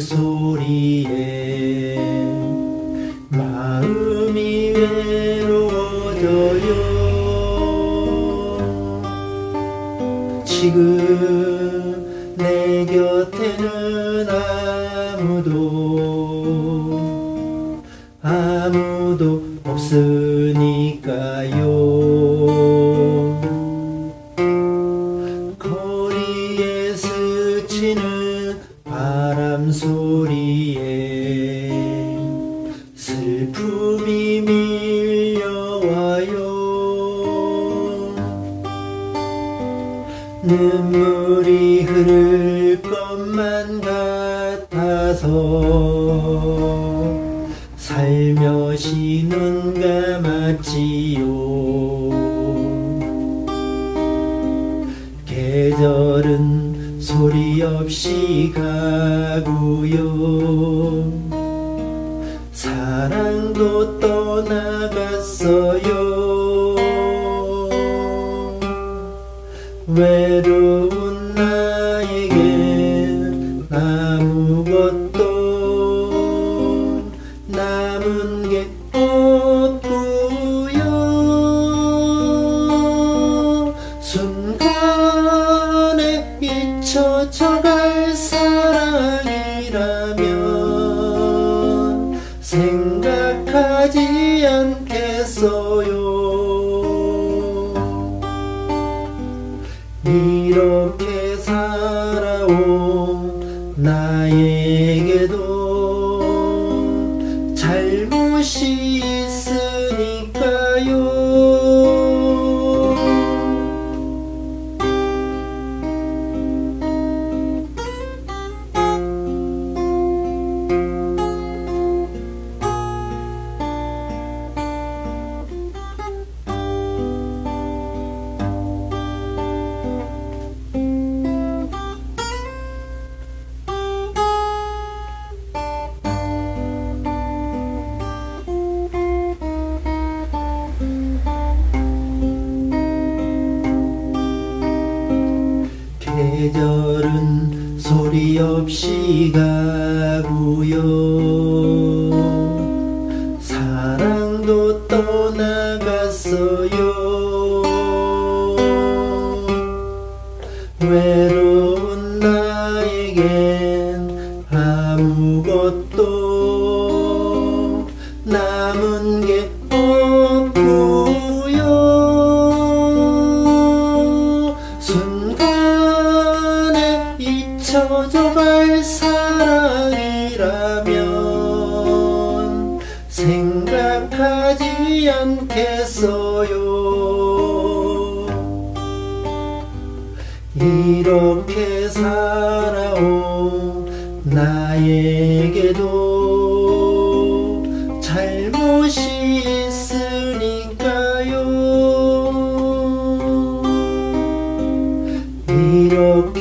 소리에 마음이 외로워져요? 지금 내 곁에는 아무도 아무도 없으니까요 슬픔이 밀려와요. 눈물이 흐를 것만 같아서 살며시 눈 감았지요. 계절은 소리 없이 가고요 외로운 나에겐 아무것도 남은 게 없고요. 순간에 잊혀져갈 사랑이라면 생각하지 않겠어요 살아온 나에 계절은 소리 없이 가고요. 사랑도 떠나갔어요. 외로운 나에겐 아무것도 남은 게 잊혀져갈 사랑이라면 생각하지 않겠어요. 이렇게 살아온 나에게도 잘못이 있으니까요. 이렇게